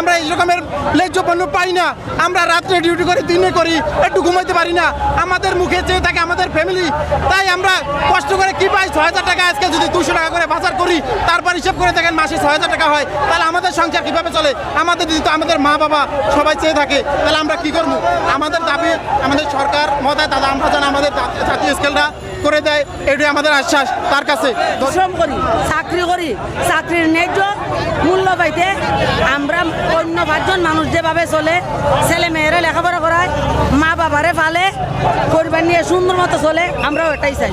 আমরা এই রকমের ন্যায্য পণ্য পাই না। আমরা রাত্রে ডিউটি করি, দিনে করি, একটু ঘুমাইতে পারি না। আমাদের মুখে চেয়ে থাকে আমাদের ফ্যামিলি তাই আমরা কষ্ট করে কি পাই? ছয় হাজার টাকা আজকে যদি দুশো টাকা করে বাজার করি, তারপর হিসাব করে দেখেন মাসে ছয় হাজার টাকা হয়। তাহলে আমাদের সংসার কীভাবে চলে? আমাদের যদি তো আমাদের মা বাবা সবাই চেয়ে থাকে। তাহলে আমরা কি করব? আমাদের দাবি, আমাদের সরকার মতায় দাদা, আমরা যেন আমাদের জাতীয় স্কেলটা করে দেয়, এটাই আমাদের আশ্বাস তার কাছে। করি, চাকরি করি, চাকরির মূল্য পাইতে আমরা অন্য পাঁচজন মানুষ যেভাবে চলে, ছেলে মেয়েরা লেখাপড়া করায়, মা বাবারে ফালে পরিবার নিয়ে সুন্দর মতো চলে, আমরাও এটাই চাই।